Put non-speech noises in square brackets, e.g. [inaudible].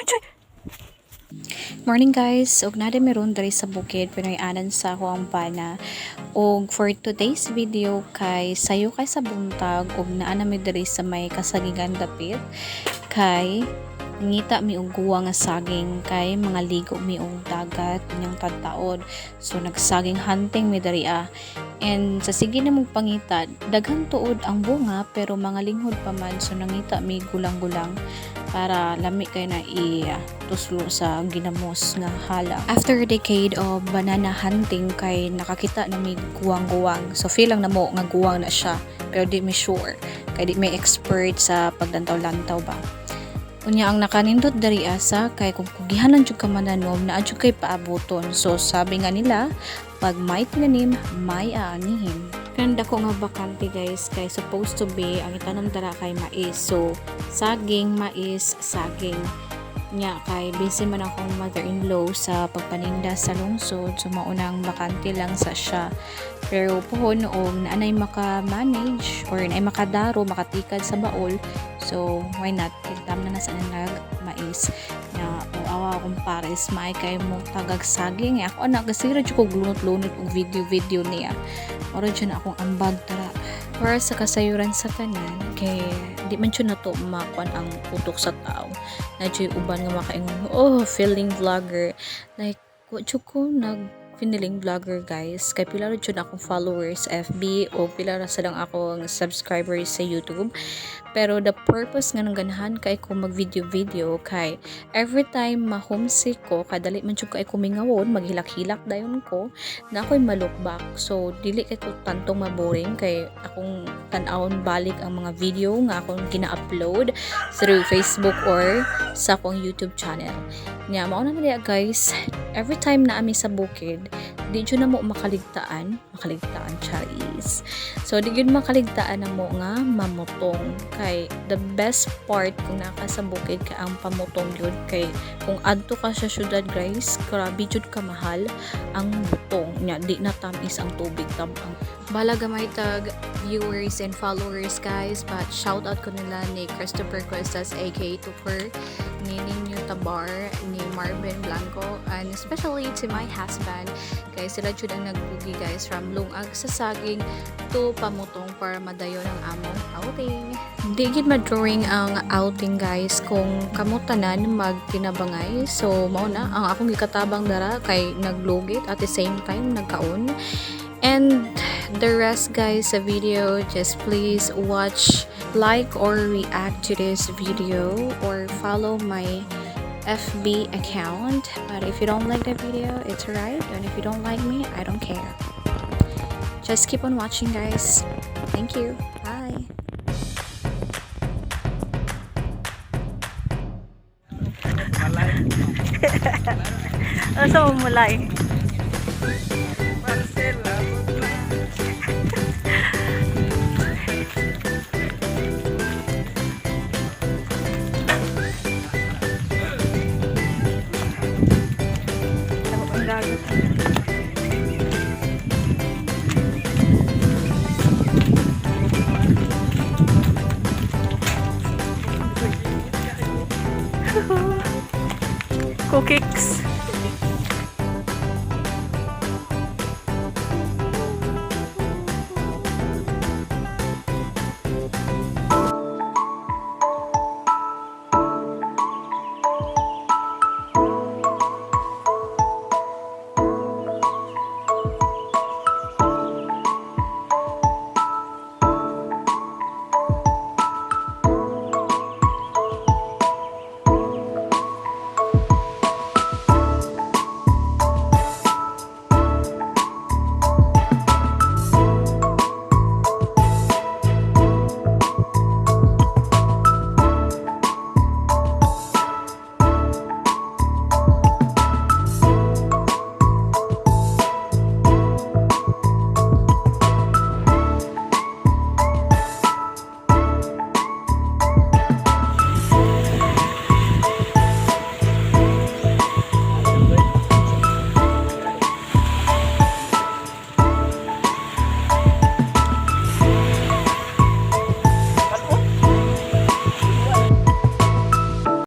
Joy! Morning guys, og nade meron diri sa bukid Pinoy anan sa bana. Og for today's video kay sayo kay sa buntag og naa na diri sa may kasagingan dapit kay ngita mi og guwa nga saging kay mga ligo mi og dagat inyong tadtaod. So nagsaging hunting mi diri ah. And sa sige na mong pangita, daghan tuod ang bunga pero mga linghod pa man so nangita mi gulang-gulang para lami kay na i-tuslo sa ginamos nga hala. After a decade of banana hunting kay nakakita na mi guwang-guwang. So feel lang na mo nga guwang na siya pero di mi sure kay di may expert sa paglantaw-lantaw ba. Unya ang nakanindot dari asa kay kung kugihanan jud ka mananom na adyo kay paaboton. So sabi nga nila pag may tinanim, may aanihin. Kanda ko nga bakante guys kay supposed to be ang itanom dara kay mais. So saging, mais, saging. Nya kay busy man akong mother-in-law sa pagpaninda sa lungsod so maunang bakante lang sa siya. Pero pohon noong naanay maka-manage or naay makadaro, makatikad sa baol. So why not? Kitam na na sa nag mais na o awa akong pares maay kay mo tagag saging ako anak kasi radyo ko glunot-lunot og video-video niya Moro dyan akong ambag para sa kasayuran sa tanan kay di man siya na to makuan ang utok sa tao. Na dyan uban nga makaingon oh feeling vlogger. Like dyan ko nag piniling vlogger guys. Kay pila ra jud akong followers FB o pila ra sadang akong subscribers sa YouTube pero the purpose nga ng ganahan kay ko mag video video kay every time ma homesick ko kadali man jud kay ko mingawon maghilak-hilak dayon ko na ako'y ma-look back. So dili kay ko tantong maboring kay akong tan-awon balik ang mga video nga akong gina-upload through Facebook or sa akong YouTube channel. Nya mao na niya guys. Every time na ami sa bukid di na mo makaligtaan. Makaligtaan charis. So di jud makaligtaan na mo nga mamutong. Kay the best part kung naka sa bukid ka ang pamutong yun kay kung adto ka sa syudad guys grabe jud ka mahal ang butong nya di na tamis ang tubig tabang bala gamay tag viewers and followers guys but shout out ko nila ni Christopher Cuestas aka Tupper ni Ninyo Tabar ni Marvin Blanco and especially to my husband. Kay sila jud ang nagbugi guys from lungag sa saging to pamutong para madayon ang among outing. Di gid ma-drawing ang outing guys kung kamutanan magtinabangay so mao na ang akong gikatabang dara kay naglugit at the same time nagkaon. And the rest guys sa video just please watch like or react to this video or follow my FB account but if you don't like the video it's alright and if you don't like me I don't care. Just keep on watching guys. Thank you. Bye. [laughs] Oh, ano sa umulay? Cookicks.